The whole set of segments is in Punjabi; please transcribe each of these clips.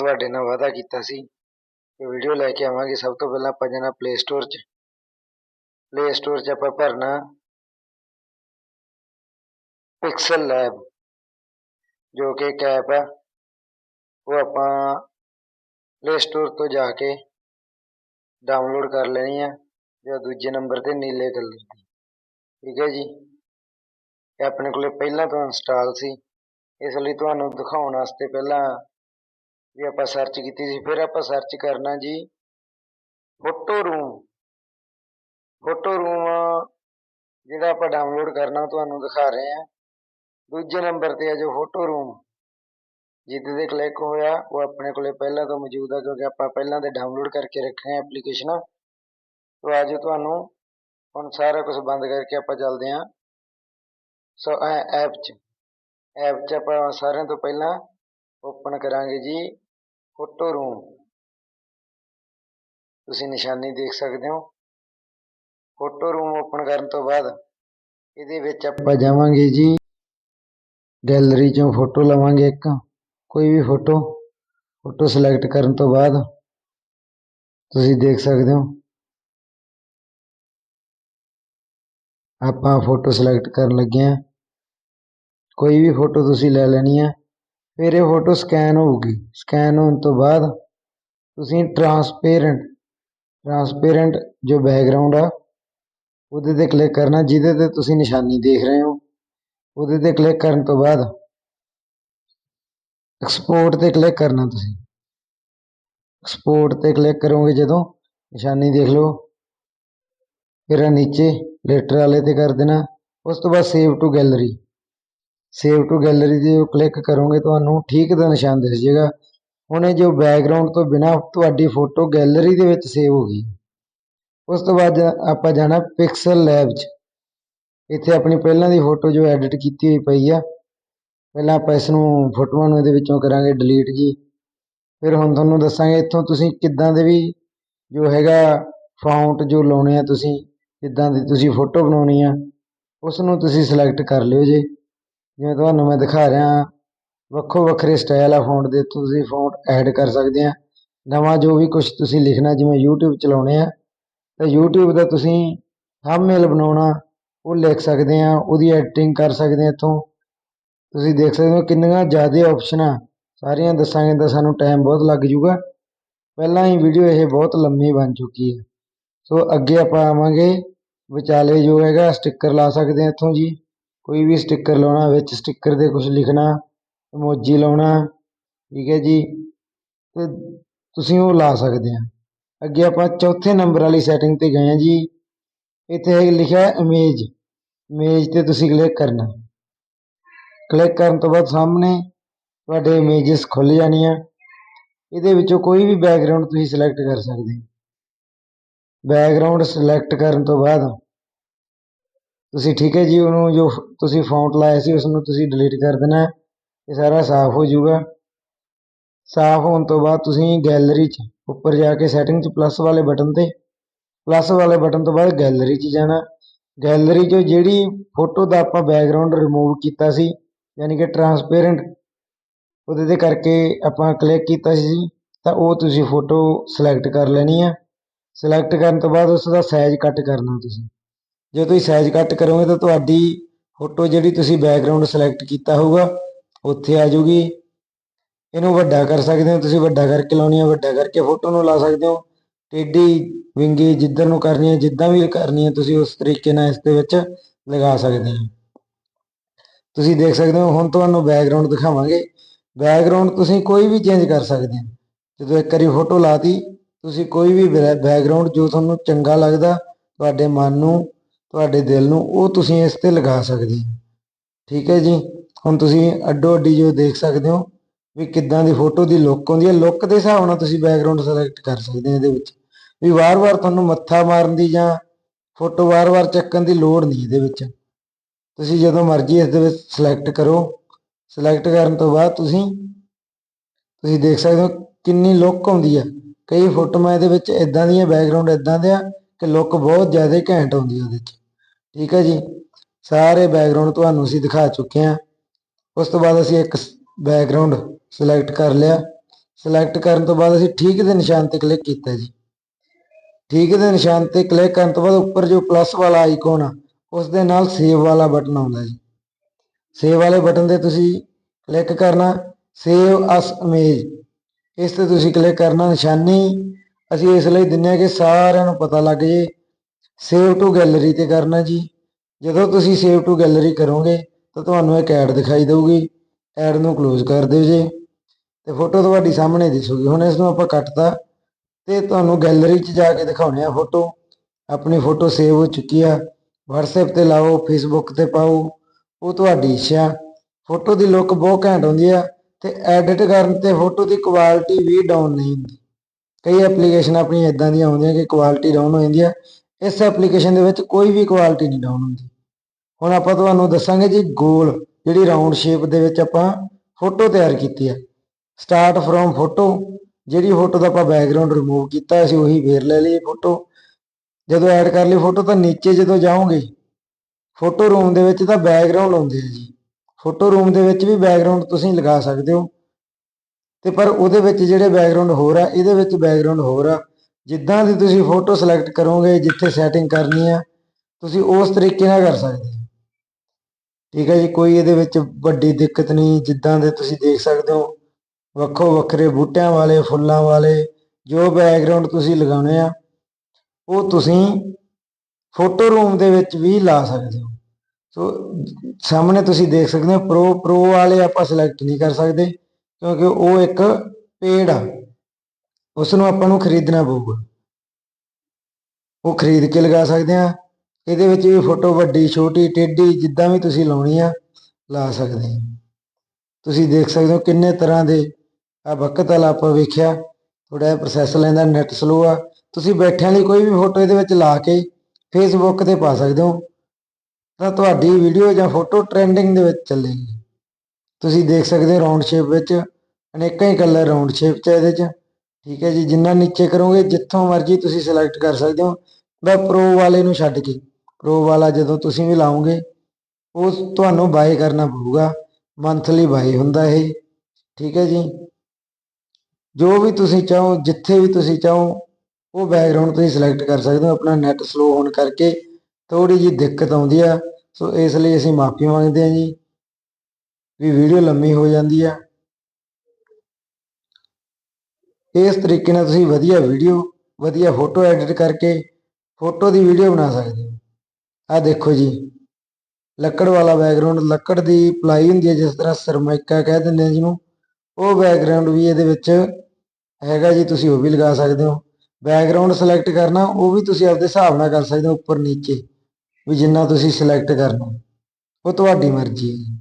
ਤੁਹਾਡੇ ਨਾਲ ਵਾਅਦਾ ਕੀਤਾ ਸੀ ਕਿ ਵੀਡੀਓ ਲੈ ਕੇ ਆਵਾਂਗੇ। ਸਭ ਤੋਂ ਪਹਿਲਾਂ ਆਪਾਂ ਜਾਣਾ ਪਲੇ ਸਟੋਰ 'ਚ। ਪਲੇ ਸਟੋਰ 'ਚ ਆਪਾਂ ਭਰਨਾ ਪਿਕਸਲ ਲੈਬ ਜੋ ਕਿ ਇੱਕ ਐਪ ਹੈ ਉਹ ਆਪਾਂ ਪਲੇ ਸਟੋਰ ਤੋਂ ਜਾ ਕੇ ਡਾਊਨਲੋਡ ਕਰ ਲੈਣੀ ਹੈ ਜਾਂ ਦੂਜੇ ਨੰਬਰ ਤੇ ਨੀਲੇ ਕਲਰ ਦੀ। ਠੀਕ ਹੈ ਜੀ? ਇਹ ਆਪਣੇ ਕੋਲੇ ਪਹਿਲਾਂ ਤੋਂ ਇੰਸਟਾਲ ਸੀ। ਇਸ ਲਈ ਤੁਹਾਨੂੰ ਦਿਖਾਉਣ ਵਾਸਤੇ ਪਹਿਲਾਂ ਵੀ ਆਪਾਂ ਸਰਚ ਕੀਤੀ ਸੀ, ਫਿਰ ਆਪਾਂ ਸਰਚ ਕਰਨਾ ਜੀ ਫੋਟੋ ਰੂਮ ਫੋਟੋ ਰੂਮ ਜਿਹੜਾ ਆਪਾਂ ਡਾਊਨਲੋਡ ਕਰਨਾ ਤੁਹਾਨੂੰ ਦਿਖਾ ਰਹੇ ਹਾਂ। ਦੂਜੇ ਨੰਬਰ ਤੇ ਆ ਜੋ ਫੋਟੋ ਰੂਮ ਜਿੱਦ ਤੇ ਕਲਿੱਕ ਹੋਇਆ, ਉਹ ਆਪਣੇ ਕੋਲੇ ਪਹਿਲਾਂ ਤੋਂ ਮੌਜੂਦ ਆ, ਕਿਉਂਕਿ ਆਪਾਂ ਪਹਿਲਾਂ ਤੇ ਡਾਊਨਲੋਡ ਕਰਕੇ ਰੱਖੇ ਐਪਲੀਕੇਸ਼ਨਾਂ ਤੋਂ ਅੱਜ ਤੁਹਾਨੂੰ ਹੁਣ ਸਾਰਾ ਕੁਝ ਬੰਦ ਕਰਕੇ ਆਪਾਂ ਚੱਲਦੇ ਹਾਂ। ਸੋ ਐਪ 'ਚ ਐਪ 'ਚ ਆਪਾਂ ਸਾਰਿਆਂ ਤੋਂ ਪਹਿਲਾਂ ਓਪਨ ਕਰਾਂਗੇ ਜੀ। ਫੋਟੋ ਰੂਮ ਤੁਸੀਂ ਨਿਸ਼ਾਨੀ ਦੇਖ ਸਕਦੇ ਹੋ। ਫੋਟੋ ਰੂਮ ਓਪਨ ਕਰਨ ਤੋਂ ਬਾਅਦ ਇਹਦੇ ਵਿੱਚ ਆਪਾਂ ਜਾਵਾਂਗੇ ਜੀ। ਗੈਲਰੀ 'ਚੋਂ ਫੋਟੋ ਲਵਾਂਗੇ ਇੱਕ, ਕੋਈ ਵੀ ਫੋਟੋ ਫੋਟੋ ਸਿਲੈਕਟ ਕਰਨ ਤੋਂ ਬਾਅਦ ਤੁਸੀਂ ਦੇਖ ਸਕਦੇ ਹੋ। ਆਪਾਂ ਫੋਟੋ ਸਿਲੈਕਟ ਕਰਨ ਲੱਗੇ ਹਾਂ। ਕੋਈ ਵੀ ਫੋਟੋ ਤੁਸੀਂ ਲੈ ਲੈਣੀ ਹੈ। ਫਿਰ ਇਹ ਫੋਟੋ ਸਕੈਨ ਹੋਊਗੀ। ਸਕੈਨ ਹੋਣ ਤੋਂ ਬਾਅਦ ਤੁਸੀਂ ਟਰਾਂਸਪੇਰੈਂਟ ਟਰਾਂਸਪੇਰੈਂਟ ਜੋ ਬੈਕਗ੍ਰਾਉਂਡ ਆ, ਉਹਦੇ ਤੇ ਕਲਿੱਕ ਕਰਨਾ, ਜਿਹਦੇ ਤੇ ਤੁਸੀਂ ਨਿਸ਼ਾਨੀ ਦੇਖ ਰਹੇ ਹੋ। ਉਹਦੇ ਤੇ ਕਲਿੱਕ ਕਰਨ ਤੋਂ ਬਾਅਦ ਐਕਸਪੋਰਟ ਤੇ ਕਲਿੱਕ ਕਰਨਾ ਤੁਸੀਂ। ਐਕਸਪੋਰਟ ਤੇ ਕਲਿੱਕ ਕਰੋਗੇ ਜਦੋਂ ਨਿਸ਼ਾਨੀ ਦੇਖ ਲਓ। ਫਿਰ ਨੀਚੇ ਲੈਟਰ ਵਾਲੇ ਤੇ ਕਰ ਦੇਣਾ। ਉਸ ਤੋਂ ਬਾਅਦ save to gallery save to gallery ਤੇ ਕਲਿੱਕ ਕਰੋਗੇ, ਤੁਹਾਨੂੰ ਠੀਕ ਦਾ ਨਿਸ਼ਾਨ ਦਿਸ ਜਾਏਗਾ। ਹੁਣ ਇਹ ਜੋ ਬੈਕਗ੍ਰਾਉਂਡ ਤੋਂ ਬਿਨਾ ਤੁਹਾਡੀ ਫੋਟੋ ਗੈਲਰੀ ਦੇ ਵਿੱਚ ਸੇਵ ਹੋ ਗਈ। ਉਸ ਤੋਂ ਬਾਅਦ ਆਪਾਂ ਜਾਣਾ ਪਿਕਸਲ ਲੈਬ 'ਚ। ਇੱਥੇ ਆਪਣੀ ਪਹਿਲਾਂ ਦੀ ਫੋਟੋ ਜੋ ਐਡਿਟ ਕੀਤੀ ਹੋਈ ਪਈ ਆ। ਪਹਿਲਾਂ ਆਪਾਂ ਇਸ ਨੂੰ ਫੋਟੋਆਂ ਨੂੰ ਇਹਦੇ ਵਿੱਚੋਂ ਕਰਾਂਗੇ ਡਿਲੀਟ ਜੀ। ਫਿਰ ਹੁਣ ਤੁਹਾਨੂੰ ਦੱਸਾਂਗੇ ਇੱਥੋਂ ਤੁਸੀਂ ਕਿੱਦਾਂ ਦੇ ਵੀ ਜੋ ਹੈਗਾ ਫਾਉਂਟ ਜੋ ਲਾਉਣੇ ਆ ਤੁਸੀਂ ਜਿੱਦਾਂ ਦੀ ਤੁਸੀਂ ਫੋਟੋ ਬਣਾਉਣੀ ਆ ਉਸ ਨੂੰ ਤੁਸੀਂ ਸਿਲੈਕਟ ਕਰ ਲਿਓ ਜੀ। ਜਿਵੇਂ ਤੁਹਾਨੂੰ ਮੈਂ ਦਿਖਾ ਰਿਹਾ, ਵੱਖੋ ਵੱਖਰੇ ਸਟਾਈਲ ਆ ਫੌਂਟ ਦੇ, ਤੁਸੀਂ ਫੌਂਟ ਐਡ ਕਰ ਸਕਦੇ ਆ। ਨਵਾਂ ਜੋ ਵੀ ਕੁਝ ਤੁਸੀਂ ਲਿਖਣਾ, ਜਿਵੇਂ YouTube ਚਲਾਉਣੇ ਆ, ਤਾਂ YouTube ਦਾ ਤੁਸੀਂ ਥੰਬਨੇਲ ਬਣਾਉਣਾ, ਉਹ ਲਿਖ ਸਕਦੇ ਆ, ਉਹਦੀ ਐਡੀਟਿੰਗ ਕਰ ਸਕਦੇ ਆ ਇੱਥੋਂ। ਤੁਸੀਂ ਦੇਖ ਸਕਦੇ ਹੋ ਕਿੰਨੀਆਂ ਜ਼ਿਆਦਾ ਆਪਸ਼ਨਾਂ ਸਾਰੀਆਂ ਦੱਸਾਂਗੇ ਤਾਂ ਸਾਨੂੰ ਟਾਈਮ ਬਹੁਤ ਲੱਗ ਜੂਗਾ ਪਹਿਲਾਂ ਹੀ ਵੀਡੀਓ ਇਹ ਬਹੁਤ ਲੰਮੀ ਬਣ ਚੁੱਕੀ ਹੈ ਸੋ ਅੱਗੇ ਆਪਾਂ ਆਵਾਂਗੇ। ਵਿਚਾਲੇ ਜੋ ਹੈਗਾ ਸਟicker ਲਾ ਸਕਦੇ ਆ ਇੱਥੋਂ ਜੀ। ਕੋਈ ਵੀ ਸਟਿੱਕਰ ਲਾਉਣਾ ਵਿੱਚ ਸਟਿੱਕਰ ਦੇ ਕੁਛ ਲਿਖਣਾ ਇਮੋਜੀ ਲਾਉਣਾ, ਠੀਕ ਹੈ ਜੀ ਅਤੇ ਤੁਸੀਂ ਉਹ ਲਾ ਸਕਦੇ ਹਾਂ ਅੱਗੇ ਆਪਾਂ ਚੌਥੇ ਨੰਬਰ ਵਾਲੀ ਸੈਟਿੰਗ ਤੇ ਗਏ ਆ ਜੀ। ਇੱਥੇ ਲਿਖਿਆ ਇਮੇਜ ਇਮੇਜ ਤੇ ਤੁਸੀਂ ਕਲਿੱਕ ਕਰਨਾ। ਕਲਿੱਕ ਕਰਨ ਤੋਂ ਬਾਅਦ ਸਾਹਮਣੇ ਤੁਹਾਡੇ ਇਮੇਜਸ ਖੁੱਲ ਜਾਣੀਆਂ। ਇਹਦੇ ਵਿੱਚੋਂ ਕੋਈ ਵੀ ਬੈਕਗ੍ਰਾਉਂਡ ਤੁਸੀਂ ਸਿਲੈਕਟ ਕਰ ਸਕਦੇ ਹੋ। ਬੈਕਗ੍ਰਾਉਂਡ ਸਿਲੈਕਟ ਕਰਨ ਤੋਂ ਬਾਅਦ ਤੁਸੀਂ ਠੀਕ ਹੈ ਜੀ, ਉਹਨੂੰ ਜੋ ਤੁਸੀਂ ਫੌਂਟ ਲਾਇਆ ਸੀ ਉਸ ਨੂੰ ਤੁਸੀਂ ਡਿਲੀਟ ਕਰ ਦੇਣਾ ਇਹ ਸਾਰਾ ਸਾਫ਼ ਹੋ ਜਾਊਗਾ। ਸਾਫ਼ ਹੋਣ ਤੋਂ ਬਾਅਦ ਤੁਸੀਂ ਗੈਲਰੀ 'ਚ ਉੱਪਰ ਜਾ ਕੇ ਸੈਟਿੰਗ 'ਚ ਪਲੱਸ ਵਾਲੇ ਬਟਨ ਤੇ ਪਲੱਸ ਵਾਲੇ ਬਟਨ ਤੋਂ ਬਾਅਦ ਗੈਲਰੀ 'ਚ ਜਾਣਾ ਗੈਲਰੀ 'ਚੋਂ ਜਿਹੜੀ ਫੋਟੋ ਦਾ ਆਪਾਂ ਬੈਕਗ੍ਰਾਉਂਡ ਰਿਮੂਵ ਕੀਤਾ ਸੀ, ਯਾਨੀ ਕਿ ਟਰਾਂਸਪੇਰੈਂਟ ਉਹਦੇ ਤੇ ਕਰਕੇ ਆਪਾਂ ਕਲਿੱਕ ਕੀਤਾ ਸੀ, ਤਾਂ ਉਹ ਤੁਸੀਂ ਫੋਟੋ ਸਿਲੈਕਟ ਕਰ ਲੈਣੀ ਆ ਸਿਲੈਕਟ ਕਰਨ ਤੋਂ ਬਾਅਦ ਉਸ ਦਾ ਸਾਈਜ਼ ਕੱਟ ਕਰਨਾ ਤੁਸੀਂ। ਜੇ ਤੁਸੀਂ ਸਾਈਜ਼ ਕੱਟ ਕਰੋਗੇ ਤਾਂ ਤੁਹਾਡੀ ਫੋਟੋ ਜਿਹੜੀ ਤੁਸੀਂ ਬੈਕਗ੍ਰਾਉਂਡ ਸਿਲੈਕਟ ਕੀਤਾ ਹੋਊਗਾ, ਉੱਥੇ ਆ ਜਾਊਗੀ। ਇਹਨੂੰ ਵੱਡਾ ਕਰ ਸਕਦੇ ਹੋ, ਤੁਸੀਂ ਵੱਡਾ ਕਰਕੇ ਲਾਉਣੀ ਹੈ ਵੱਡਾ ਕਰਕੇ ਫੋਟੋ ਨੂੰ ਲਾ ਸਕਦੇ ਹੋ। ਟੇਢੀ ਵਿੰਗੀ ਜਿੱਧਰ ਨੂੰ ਕਰਨੀ ਹੈ ਜਿੱਦਾਂ ਵੀ ਕਰਨੀ ਹੈ ਤੁਸੀਂ ਉਸ ਤਰੀਕੇ ਨਾਲ ਇਸ ਦੇ ਵਿੱਚ ਲਗਾ ਸਕਦੇ ਹੋ। ਤੁਸੀਂ ਦੇਖ ਸਕਦੇ ਹੋ, ਹੁਣ ਤੁਹਾਨੂੰ ਬੈਕਗ੍ਰਾਉਂਡ ਦਿਖਾਵਾਂਗੇ। ਬੈਕਗ੍ਰਾਉਂਡ ਤੁਸੀਂ ਕੋਈ ਵੀ ਚੇਂਜ ਕਰ ਸਕਦੇ ਹੋ। ਜਦੋਂ ਇੱਕ ਵਾਰੀ ਫੋਟੋ ਲਾਤੀ, ਤੁਸੀਂ ਕੋਈ ਵੀ ਬੈਕਗ੍ਰਾਉਂਡ ਜੋ ਤੁਹਾਨੂੰ ਚੰਗਾ ਲੱਗਦਾ, ਤੁਹਾਡੇ ਮਨ ਨੂੰ ਤੁਹਾਡੇ ਦਿਲ ਨੂੰ, ਉਹ ਤੁਸੀਂ ਇਸ ਤੇ ਲਗਾ ਸਕਦੇ ਹੋ। ਠੀਕ ਹੈ ਜੀ? ਹੁਣ ਤੁਸੀਂ ਅੱਡੋ ਅੱਡੀ ਜੋ ਦੇਖ ਸਕਦੇ ਹੋ ਵੀ ਕਿੱਦਾਂ ਦੀ ਫੋਟੋ ਦੀ ਲੁੱਕ ਹੁੰਦੀ ਹੈ। ਲੁੱਕ ਦੇ ਹਿਸਾਬ ਨਾਲ ਤੁਸੀਂ ਬੈਕਗ੍ਰਾਉਂਡ ਸਿਲੈਕਟ ਕਰ ਸਕਦੇ ਹੋ ਇਹਦੇ ਵਿੱਚ। ਵੀ ਵਾਰ-ਵਾਰ ਤੁਹਾਨੂੰ ਮੱਥਾ ਮਾਰਨ ਦੀ ਜਾਂ ਫੋਟੋ ਵਾਰ-ਵਾਰ ਚੱਕਣ ਦੀ ਲੋੜ ਨਹੀਂ ਇਹਦੇ ਵਿੱਚ। ਤੁਸੀਂ ਜਦੋਂ ਮਰਜ਼ੀ ਇਸ ਦੇ ਵਿੱਚ ਸਿਲੈਕਟ ਕਰੋ। ਸਿਲੈਕਟ ਕਰਨ ਤੋਂ ਬਾਅਦ ਤੁਸੀਂ ਤੁਸੀਂ ਦੇਖ ਸਕਦੇ ਹੋ ਕਿੰਨੀ ਲੁੱਕ ਆਉਂਦੀ ਆ ਕਈ ਫੋਟੋਆਂ ਇਹਦੇ ਵਿੱਚ ਇਦਾਂ ਦੀਆਂ ਬੈਕਗ੍ਰਾਉਂਡ ਇਦਾਂ ਦੇ ਆ ਕਿ ਲੁੱਕ ਬਹੁਤ ਜ਼ਿਆਦਾ ਘੈਂਟ ਆਉਂਦੀ ਉਹਦੇ 'ਚ ਠੀਕ ਹੈ ਜੀ? ਸਾਰੇ ਬੈਕਗ੍ਰਾਉਂਡ ਤੁਹਾਨੂੰ ਅਸੀਂ ਦਿਖਾ ਚੁੱਕੇ ਹਾਂ। ਉਸ ਤੋਂ ਬਾਅਦ ਅਸੀਂ ਇੱਕ ਬੈਕਗ੍ਰਾਉਂਡ ਸਿਲੈਕਟ ਕਰ ਲਿਆ। ਸਿਲੈਕਟ ਕਰਨ ਤੋਂ ਬਾਅਦ ਅਸੀਂ ਠੀਕ ਦੇ ਨਿਸ਼ਾਨ ਤੇ ਕਲਿੱਕ ਕੀਤਾ ਜੀ। ਠੀਕ ਦੇ ਨਿਸ਼ਾਨ ਤੇ ਕਲਿੱਕ ਕਰਨ ਤੋਂ ਬਾਅਦ ਉੱਪਰ ਜੋ ਪਲੱਸ ਵਾਲਾ ਆਈਕਨ ਆ, ਉਸ ਦੇ ਨਾਲ ਸੇਵ ਵਾਲਾ ਬਟਨ ਆਉਂਦਾ ਜੀ। ਸੇਵ ਵਾਲੇ ਬਟਨ ਤੇ ਤੁਸੀਂ ਕਲਿੱਕ ਕਰਨਾ ਸੇਵ ਅਸ ਇਮੇਜ ਇਸ ਤੇ ਤੁਸੀਂ ਕਲਿੱਕ ਕਰਨਾ ਨਿਸ਼ਾਨੀ। ਅਸੀਂ ਇਸ ਲਈ ਦਿੰਨੇ ਆ ਕਿ ਸਾਰਿਆਂ ਨੂੰ ਪਤਾ ਲੱਗ ਜੇ ਸੇਵ ਟੂ ਗੈਲਰੀ ਤੇ ਕਰਨਾ ਜੀ। ਜਦੋਂ ਤੁਸੀਂ ਸੇਵ ਟੂ ਗੈਲਰੀ ਕਰੋਗੇ, ਤਾਂ ਤੁਹਾਨੂੰ ਇੱਕ ਐਡ ਦਿਖਾਈ ਦੇਊਗੀ। ਐਡ ਨੂੰ ਕਲੋਜ਼ ਕਰ ਦਿਓ ਜੀ। ਤੇ ਫੋਟੋ ਤੁਹਾਡੀ ਸਾਹਮਣੇ ਦਿਸੂਗੀ। ਹੁਣ ਇਸ ਨੂੰ ਆਪਾਂ ਕੱਟਤਾ। ਤੇ ਤੁਹਾਨੂੰ ਗੈਲਰੀ 'ਚ ਜਾ ਕੇ ਦਿਖਾਉਣੇ ਆ ਫੋਟੋ ਆਪਣੀ ਫੋਟੋ ਸੇਵ ਹੋ ਚੁੱਕੀ ਆ। WhatsApp ਤੇ ਲਾਓ, Facebook ਤੇ ਪਾਓ। ਉਹ ਤੁਹਾਡੀ ਇੱਛਾ। ਫੋਟੋ ਦੀ ਲੁੱਕ ਬਹੁਤ ਘੈਂਟ ਹੁੰਦੀ ਆ। ਤੇ ਐਡਿਟ ਕਰਨ ਤੇ ਫੋਟੋ ਦੀ ਕੁਆਲਿਟੀ ਵੀ ਡਾਊਨ ਨਹੀਂ ਹੁੰਦੀ। ਕਈ ਐਪਲੀਕੇਸ਼ਨ ਆਪਣੀ ਇਦਾਂ ਦੀਆਂ ਆਉਂਦੀਆਂ ਕਿ ਕੁਆਲਿਟੀ ਡਾਊਨ ਹੋ ਜਾਂਦੀ ਆ। ਇਸ ਐਪਲੀਕੇਸ਼ਨ ਦੇ ਵਿੱਚ ਕੋਈ ਵੀ ਕੁਆਲਿਟੀ ਨਹੀਂ ਡਾਊਨ ਹੁੰਦੀ। ਹੁਣ ਆਪਾਂ ਤੁਹਾਨੂੰ ਦੱਸਾਂਗੇ ਜੀ ਗੋਲ ਜਿਹੜੀ ਰਾਉਂਡ ਸ਼ੇਪ ਦੇ ਵਿੱਚ ਆਪਾਂ ਫੋਟੋ ਤਿਆਰ ਕੀਤੀ ਆ। ਸਟਾਰਟ ਫਰੋਮ ਫੋਟੋ ਜਿਹੜੀ ਫੋਟੋ ਦਾ ਆਪਾਂ ਬੈਕਗ੍ਰਾਉਂਡ ਰਿਮੂਵ ਕੀਤਾ, ਅਸੀਂ ਉਹੀ ਫੇਰ ਲੈ ਲਈ ਫੋਟੋ ਜਦੋਂ ਐਡ ਕਰ ਲਈ ਫੋਟੋ ਤਾਂ ਨੀਚੇ ਜਦੋਂ ਜਾਓਗੇ ਫੋਟੋ ਰੂਮ ਦੇ ਵਿੱਚ ਤਾਂ ਬੈਕਗ੍ਰਾਉਂਡ ਆਉਂਦੇ ਆ ਜੀ। ਫੋਟੋ ਰੂਮ ਦੇ ਵਿੱਚ ਵੀ ਬੈਕਗ੍ਰਾਉਂਡ ਤੁਸੀਂ ਲਗਾ ਸਕਦੇ ਹੋ। ਤੇ ਪਰ ਉਹਦੇ ਵਿੱਚ ਜਿਹੜੇ ਬੈਕਗ੍ਰਾਉਂਡ ਹੋਰ ਆ, ਇਹਦੇ ਵਿੱਚ ਬੈਕਗ੍ਰਾਉਂਡ ਹੋਰ ਆ। ਜਿੱਦਾਂ ਦੀ ਤੁਸੀਂ ਫੋਟੋ ਸਿਲੈਕਟ ਕਰੋਗੇ, ਜਿੱਥੇ ਸੈਟਿੰਗ ਕਰਨੀ ਆ, ਤੁਸੀਂ ਉਸ ਤਰੀਕੇ ਨਾਲ ਕਰ ਸਕਦੇ ਹੋ। ਠੀਕ ਹੈ ਜੀ, ਕੋਈ ਇਹਦੇ ਵਿੱਚ ਵੱਡੀ ਦਿੱਕਤ ਨਹੀਂ, ਜਿੱਦਾਂ ਦੇ ਤੁਸੀਂ ਦੇਖ ਸਕਦੇ ਹੋ, ਵੱਖੋ ਵੱਖਰੇ ਬੂਟਿਆਂ ਵਾਲੇ, ਫੁੱਲਾਂ ਵਾਲੇ, ਜੋ ਬੈਕਗ੍ਰਾਉਂਡ ਤੁਸੀਂ ਲਗਾਉਣੇ ਆ, ਉਹ ਤੁਸੀਂ ਫੋਟੋ ਰੂਮ ਦੇ ਵਿੱਚ ਵੀ ਲਾ ਸਕਦੇ ਹੋ। ਸੋ, ਸਾਹਮਣੇ ਤੁਸੀਂ ਦੇਖ ਸਕਦੇ ਹੋ ਪ੍ਰੋ ਪ੍ਰੋ ਵਾਲੇ ਆਪਾਂ ਸਿਲੈਕਟ ਨਹੀਂ ਕਰ ਸਕਦੇ, ਕਿਉਂਕਿ ਉਹ ਇੱਕ ਪੇਡ ਆ। ਉਸ ਨੂੰ ਆਪਾਂ ਨੂੰ ਖਰੀਦਣਾ ਪਊਗਾ। ਉਹ ਖਰੀਦ ਕੇ ਲਗਾ ਸਕਦੇ ਆ ਇਹਦੇ ਵਿੱਚ ਵੀ ਫੋਟੋ ਵੱਡੀ, ਛੋਟੀ, ਟੇਢੀ ਜਿੱਦਾਂ ਵੀ ਤੁਸੀਂ ਲਾਉਣੀ ਆ, ਲਾ ਸਕਦੇ ਆ ਤੁਸੀਂ ਦੇਖ ਸਕਦੇ ਹੋ ਕਿੰਨੇ ਤਰ੍ਹਾਂ ਦੇ ਆ ਬਕਤ ਵਾਲਾ ਆਪਾਂ ਵੇਖਿਆ। ਥੋੜਾ ਜਿਹਾ ਪ੍ਰੋਸੈਸ ਲੈਂਦਾ ਨੈਟ ਸਲੋ ਆ। ਤੁਸੀਂ ਬੈਠਿਆਂ ਲਈ ਕੋਈ ਵੀ ਫੋਟੋ ਇਹਦੇ ਵਿੱਚ ਲਾ ਕੇ ਫੇਸਬੁੱਕ ਤੇ ਪਾ ਸਕਦੇ ਹੋ। ਤਾਂ ਤੁਹਾਡੀ ਵੀਡੀਓ ਜਾਂ ਫੋਟੋ ਟ੍ਰੈਂਡਿੰਗ ਦੇ ਵਿੱਚ ਚੱਲੇਗੀ। ਤੁਸੀਂ ਦੇਖ ਸਕਦੇ ਹੋ ਰਾਉਂਡ ਸ਼ੇਪ ਵਿੱਚ, ਅਨੇਕਾਂ ਹੀ ਕਲਰ ਰਾਉਂਡ ਸ਼ੇਪ ਚ ਇਹਦੇ ਚ। ਠੀਕ ਹੈ ਜੀ, ਜਿੰਨਾ ਨੀਚੇ ਕਰੋਗੇ, ਜਿੱਥੋਂ ਮਰਜ਼ੀ ਤੁਸੀਂ ਸਿਲੈਕਟ ਕਰ ਸਕਦੇ ਹੋ। ਬਸ ਪ੍ਰੋ ਵਾਲੇ ਨੂੰ ਛੱਡ ਕੇ ਪ੍ਰੋ ਵਾਲਾ ਜਦੋਂ ਤੁਸੀਂ ਵੀ ਲਾਓਗੇ ਉਹ ਤੁਹਾਨੂੰ ਬਾਏ ਕਰਨਾ ਪਊਗਾ। ਮੰਥਲੀ ਬਾਏ ਹੁੰਦਾ ਇਹ। ਠੀਕ ਹੈ ਜੀ। ਜੋ ਵੀ ਤੁਸੀਂ ਚਾਹੋ, ਜਿੱਥੇ ਵੀ ਤੁਸੀਂ ਚਾਹੋ, ਉਹ ਬੈਕਗ੍ਰਾਉਂਡ ਤੁਸੀਂ ਸਿਲੈਕਟ ਕਰ ਸਕਦੇ ਹੋ। ਆਪਣਾ ਨੈਟ ਸਲੋ ਹੋਣ ਕਰਕੇ ਥੋੜੀ ਜੀ ਦਿੱਕਤ ਆਉਂਦੀ ਆ। ਸੋ ਇਸ ਲਈ ਅਸੀਂ ਮਾਫੀ ਮੰਗਦੇ ਹਾਂ ਜੀ। ਵੀ ਵੀਡੀਓ ਲੰਮੀ ਹੋ ਜਾਂਦੀ ਆ। ਇਸ ਤਰੀਕੇ ਨਾਲ ਤੁਸੀਂ ਵਧੀਆ ਵੀਡੀਓ ਵਧੀਆ ਫੋਟੋ ਐਡਿਟ ਕਰਕੇ ਫੋਟੋ ਦੀ ਵੀਡੀਓ ਬਣਾ ਸਕਦੇ ਹੋ। ਆ ਦੇਖੋ ਜੀ, ਲੱਕੜ ਵਾਲਾ ਬੈਕਗ੍ਰਾਉਂਡ ਲੱਕੜ ਦੀ ਪਲਾਈ ਹੁੰਦੀ ਹੈ, ਜਿਸ ਤਰ੍ਹਾਂ ਸਰਮਾਇਕਾ ਕਹਿ ਦਿੰਦੇ ਆ ਜਿਹਨੂੰ। ਉਹ ਬੈਕਗ੍ਰਾਉਂਡ ਵੀ ਇਹਦੇ ਵਿੱਚ ਹੈਗਾ ਜੀ, ਤੁਸੀਂ ਉਹ ਵੀ ਲਗਾ ਸਕਦੇ ਹੋ। ਬੈਕਗ੍ਰਾਉਂਡ ਸਿਲੈਕਟ ਕਰਨਾ, ਉਹ ਵੀ ਤੁਸੀਂ ਆਪਦੇ ਹਿਸਾਬ ਨਾਲ ਕਰ ਸਕਦੇ ਹੋ, ਉੱਪਰ ਨੀਚੇ, ਵੀ ਜਿੰਨਾ ਤੁਸੀਂ ਸਿਲੈਕਟ ਕਰਨਾ। ਉਹ ਤੁਹਾਡੀ ਮਰਜ਼ੀ ਹੈ ਜੀ।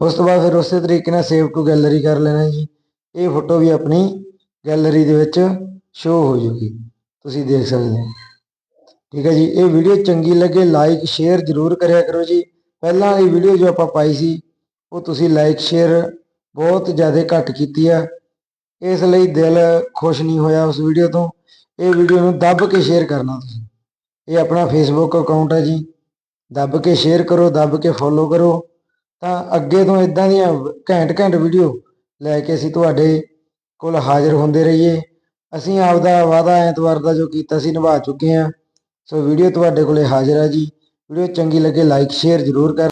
ਉਸ ਤੋਂ ਬਾਅਦ ਫਿਰ ਉਸੇ ਤਰੀਕੇ ਨਾਲ ਸੇਵ ਟੂ ਗੈਲਰੀ ਕਰ ਲੈਣਾ ਜੀ। ਇਹ ਫੋਟੋ ਵੀ ਆਪਣੀ ਗੈਲਰੀ ਦੇ ਵਿੱਚ ਸ਼ੋ ਹੋ ਜੂਗੀ। ਤੁਸੀਂ ਦੇਖ ਸਕਦੇ ਹੋ। ਠੀਕ ਹੈ ਜੀ, ਇਹ ਵੀਡੀਓ ਚੰਗੀ ਲੱਗੇ ਲਾਈਕ ਸ਼ੇਅਰ ਜ਼ਰੂਰ ਕਰਿਆ ਕਰੋ ਜੀ। ਪਹਿਲਾਂ ਇਹ ਵੀਡੀਓ ਜੋ ਆਪਾਂ ਪਾਈ ਸੀ, ਉਹ ਤੁਸੀਂ ਲਾਈਕ ਸ਼ੇਅਰ ਬਹੁਤ ਜ਼ਿਆਦਾ ਘੱਟ ਕੀਤੀ ਆ। ਇਸ ਲਈ ਦਿਲ ਖੁਸ਼ ਨਹੀਂ ਹੋਇਆ ਉਸ ਵੀਡੀਓ ਤੋਂ। ਇਹ ਵੀਡੀਓ ਨੂੰ ਦੱਬ ਕੇ ਸ਼ੇਅਰ ਕਰਨਾ ਤੁਸੀਂ। ਇਹ ਆਪਣਾ ਫੇਸਬੁੱਕ ਅਕਾਊਂਟ ਹੈ ਜੀ। ਦੱਬ ਕੇ ਸ਼ੇਅਰ ਕਰੋ, ਦੱਬ ਕੇ ਫੋਲੋ ਕਰੋ। ਤਾਂ ਅੱਗੇ ਤੋਂ ਇਦਾਂ ਦੀਆਂ ਘੈਂਟ ਘੈਂਟ ਵੀਡੀਓ ਲੈ ਕੇ ਅਸੀਂ ਤੁਹਾਡੇ ਕੋਲ ਹਾਜ਼ਰ ਹੁੰਦੇ ਰਹੀਏ। ਅਸੀਂ ਆਪਦਾ ਵਾਅਦਾ ਐਤਵਾਰ ਦਾ ਜੋ ਕੀਤਾ ਸੀ ਨਿਭਾ ਚੁੱਕੇ ਹਾਂ। ਸੋ ਵੀਡੀਓ ਤੁਹਾਡੇ ਕੋਲੇ ਹਾਜ਼ਰ ਹੈ ਜੀ। ਵੀਡੀਓ ਚੰਗੀ ਲੱਗੇ ਲਾਈਕ ਸ਼ੇਅਰ ਜ਼ਰੂਰ ਕਰ